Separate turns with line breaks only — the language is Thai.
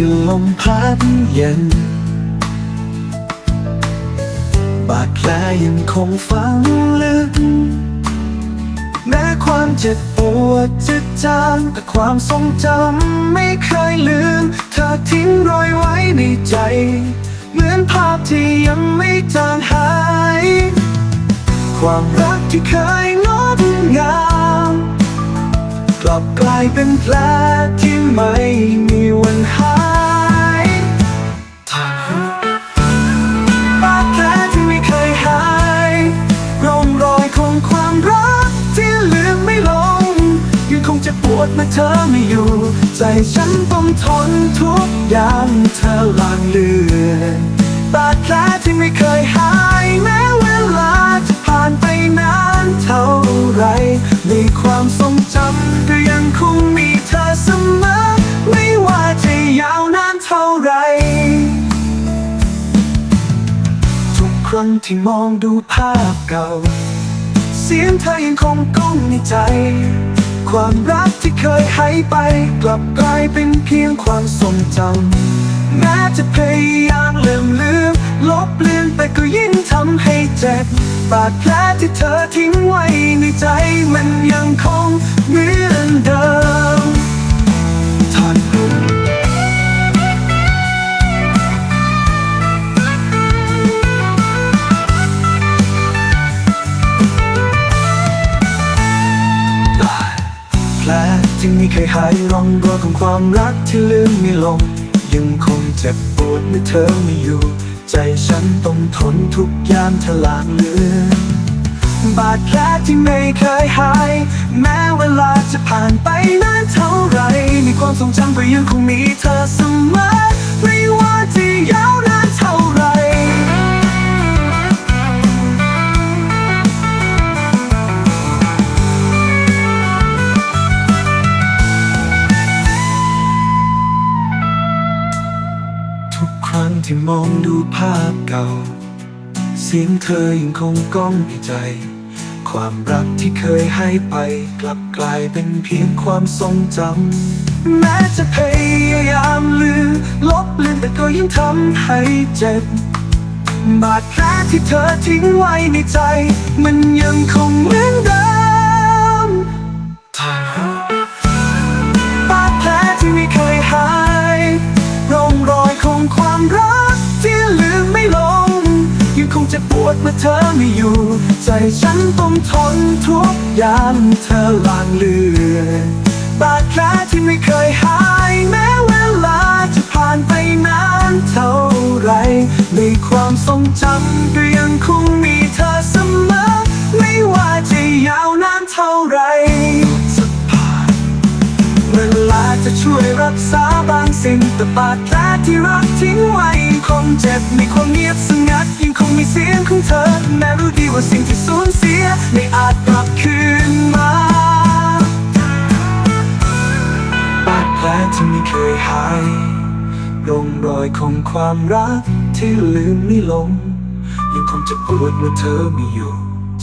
ที่ลมพัดเย็น บาดแผลยังคงฝังลึก แม้ความเจ็บปวดจะจางแต่ความทรงจำไม่เคยลืม เธอทิ้งรอยไว้ในใจ เหมือนภาพที่ยังไม่จางหาย ความรักที่เคยงดงาม กลับกลายเป็นแผลที่ คงจะปวดเมื่อเธอไม่อยู่ ใจฉันต้องทนทุกอย่างเธอลางเลือนบาดแผลที่ไม่เคยหายแม้เวลาจะผ่านไปนานเท่าไรในความทรงจำก็ยังคงมีเธอเสมอ ไม่ว่าจะยาวนานเท่าไร ทุกครั้งที่มองดูภาพเก่า เสียงเธอยังคงก้องในใจ ความรักที่เคยหายไป กลับกลายเป็นเพียงความทรงจำแม้จะพยายามลืมลืม ลบเลือนไปก็ยิ่งทำให้เจ็บบาดแผลที่เธอทิ้งไว้ในใจมันยังคง ที่ไม่เคยหายร่องรอยของความรักที่ลืมไม่ลง ยังคงเจ็บปวดเมื่อเธอไม่อยู่ ใจฉันต้องทนทุกยามทลางเลือนบาดแผลที่ไม่เคยหาย แม้เวลาจะผ่านไปนานเท่าไรในความทรงจำก็ยังคงมีเธอเสมอไม่ว่า ที่มองดูภาพเก่า เสียงเธอยังคงก้องในใจ ความรักที่เคยให้ไป กลับกลายเป็นเพียงความทรงจำแม้จะพยายามลืมลบเลือนแต่ก็ยังทำให้เจ็บบาดแผลที่เธอทิ้งไว้ในใจ มันยังคงเหมือนเดิม จะปวดเมื่อเธอไม่อยู่ ใจฉันต้องทนทุกยามเธอลางเลือนบาดแผลที่ไม่เคยหาย แม้เวลาจะผ่านไปนานเท่าไรในความทรงจำก็ยังคงมีเธอเสมอ ไม่ว่าจะยาวนานเท่าไรจะผ่านเวลาจะช่วยรักษาบางสิ่งแต่บาดแผลที่รักทิ้งไว้คงเจ็บในความเงียบสงัดยังคงมี เสียงของเธอ แม้รู้ดีว่าสิ่งที่สูญเสีย ไม่อาจกลับคืนมาบาดแผลที่ไม่เคยหายรองรอยของความรักที่ลืมไม่ลงยังคงจะปวดเมื่อเธอไม่อยู่